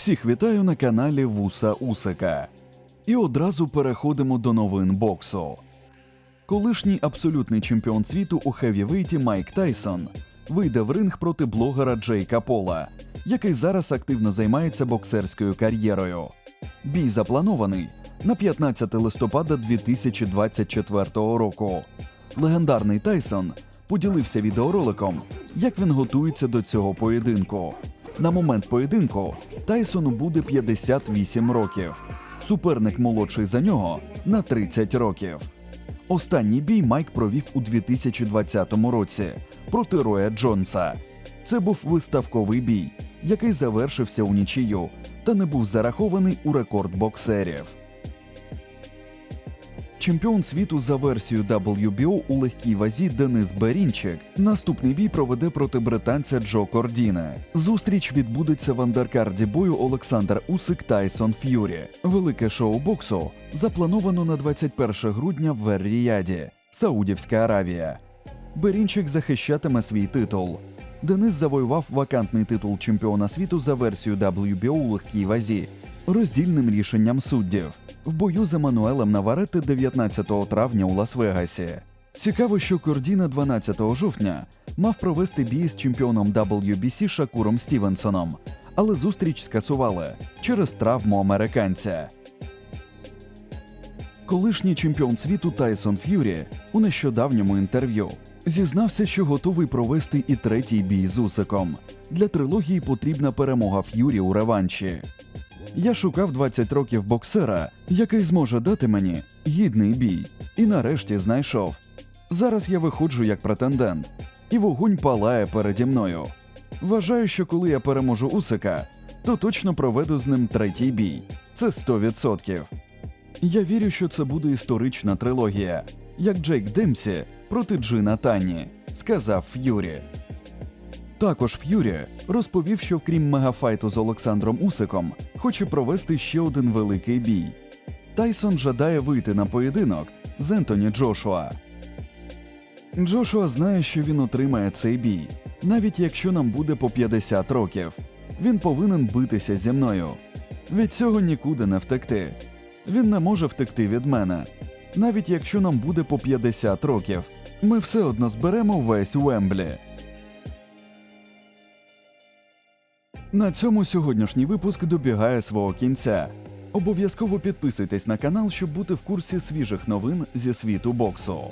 Всіх вітаю на каналі Вуса Усика. І одразу переходимо до новин боксу. Колишній абсолютний чемпіон світу у хевівейті Майк Тайсон вийде в ринг проти блогера Джейка Пола, який зараз активно займається боксерською кар'єрою. Бій запланований на 15 листопада 2024 року. Легендарний Тайсон поділився відеороликом, як він готується до цього поєдинку. На момент поєдинку Тайсону буде 58 років. Суперник молодший за нього на 30 років. Останній бій Майк провів у 2020 році проти Роя Джонса. Це був виставковий бій, який завершився у нічию та не був зарахований у рекорд боксерів. Чемпіон світу за версією WBO у легкій вазі Денис Берінчик наступний бій проведе проти британця Джо Кордіне. Зустріч відбудеться в андеркарді бою Олександр Усик Тайсон Ф'юрі. Велике шоу боксу заплановано на 21 грудня в Ер-Ріяді, Саудівська Аравія. Берінчик захищатиме свій титул. Денис завоював вакантний титул чемпіона світу за версією WBO у легкій вазі роздільним рішенням суддів в бою з Еммануелем Наваретте 19 травня у Лас-Вегасі. Цікаво, що Кордіна 12 жовтня мав провести бій з чемпіоном WBC Шакуром Стівенсоном, але зустріч скасували через травму американця. Колишній чемпіон світу Тайсон Ф'юрі у нещодавньому інтерв'ю зізнався, що готовий провести і третій бій з Усиком. Для трилогії потрібна перемога Ф'юрі у реванші. Я шукав 20 років боксера, який зможе дати мені гідний бій, і нарешті знайшов. Зараз я виходжу як претендент, і вогонь палає переді мною. Вважаю, що коли я переможу Усика, то точно проведу з ним третій бій. Це 100%. Я вірю, що це буде історична трилогія, як Джейк Демсі проти Джина Тані, сказав Ф'юрі. Також Ф'юрі розповів, що крім мегафайту з Олександром Усиком, хоче провести ще один великий бій. Тайсон жадає вийти на поєдинок з Ентоні Джошуа. Джошуа знає, що він отримає цей бій, навіть якщо нам буде по 50 років. Він повинен битися зі мною. Від цього нікуди не втекти. Він не може втекти від мене. Навіть якщо нам буде по 50 років, ми все одно зберемо весь Уемблі. На цьому сьогоднішній випуск добігає свого кінця. Обов'язково підписуйтесь на канал, щоб бути в курсі свіжих новин зі світу боксу.